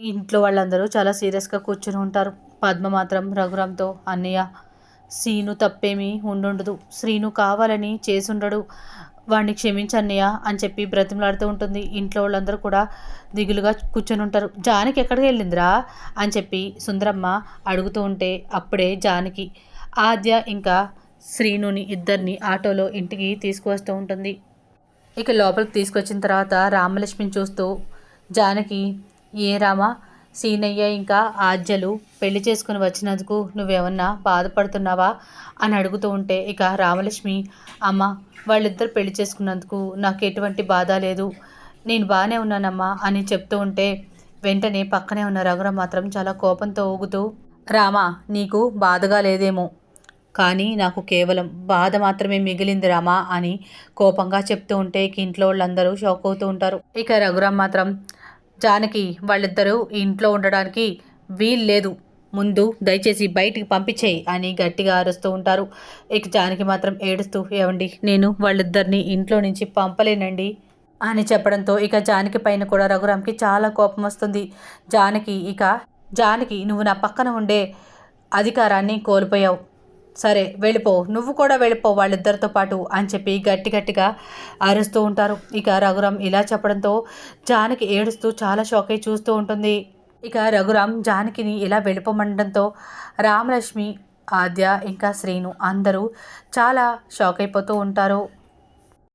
ఇంట్లో వాళ్ళందరూ చాలా సీరియస్గా కూర్చుని ఉంటారు. పద్మ మాత్రం రఘురామ్తో అన్నయ్య శ్రీను తప్పేమీ ఉండుండదు. శ్రీను కావాలని చేసుండడు. వాడిని క్షమించన్నయ్య అని చెప్పి బ్రతిమలాడుతూ ఉంటుంది. ఇంట్లో వాళ్ళందరూ కూడా దిగులుగా కూర్చొని ఉంటారు. జానకి ఎక్కడికి వెళ్ళిందిరా? అని చెప్పి సుందరమ్మ అడుగుతూ ఉంటే అప్పుడే జానకి ఆద్య ఇంకా శ్రీనుని ఇద్దరిని ఆటోలో ఇంటికి తీసుకువస్తూ ఉంటుంది. ఇక లోపలికి తీసుకొచ్చిన తర్వాత రామలక్ష్మిని చూస్తూ జానకి ఏ రామా? సీనయ్య ఇంకా ఆజ్యలు పెళ్ళి చేసుకుని వచ్చినందుకు నువ్వేమన్నా బాధపడుతున్నావా? అని అడుగుతూ ఉంటే ఇక రామలక్ష్మి అమ్మ వాళ్ళిద్దరు పెళ్ళి చేసుకున్నందుకు నాకు ఎటువంటి బాధ లేదు. నేను బాగానే ఉన్నానమ్మా అని చెప్తూ ఉంటే వెంటనే పక్కనే ఉన్న రఘురామ్ మాత్రం చాలా కోపంతో ఊగుతూ రామా నీకు బాధగా లేదేమో. కానీ నాకు కేవలం బాధ మాత్రమే మిగిలింది రామా అని కోపంగా చెప్తూ ఉంటే ఇక ఇంట్లో వాళ్ళందరూ షాక్ అవుతూ ఉంటారు. ఇక రఘురామ్ మాత్రం జానకి వాళ్ళిద్దరూ ఇంట్లో ఉండడానికి వీలు లేదు ముందు దయచేసి బయటికి పంపించేయి అని గట్టిగా అరుస్తూ ఉంటారు. ఇక జానకి మాత్రం ఏడుస్తూ ఏమండి నేను వాళ్ళిద్దరిని ఇంట్లో నుంచి పంపలేనండి అని చెప్పడంతో ఇక జానకి పైన కూడా రఘురామ్కి చాలా కోపం వస్తుంది. జానకి ఇక జానకి నువ్వు నా పక్కన ఉండే అధికారాన్ని కోల్పోయావు. సరే వెళ్ళిపో. నువ్వు కూడా వెళ్ళిపో వాళ్ళిద్దరితో పాటు అని చెప్పి గట్టి గట్టిగా అరుస్తూ ఉంటారు. ఇక రఘురామ్ ఇలా చెప్పడంతో జానకి ఏడుస్తూ చాలా షాక్ అయి చూస్తూ ఉంటుంది. ఇక రఘురామ్ జానకిని ఇలా వెళ్ళిపోమనడంతో రామలక్ష్మి ఆద్య ఇంకా శ్రీను అందరూ చాలా షాక్ అయిపోతూ ఉంటారు.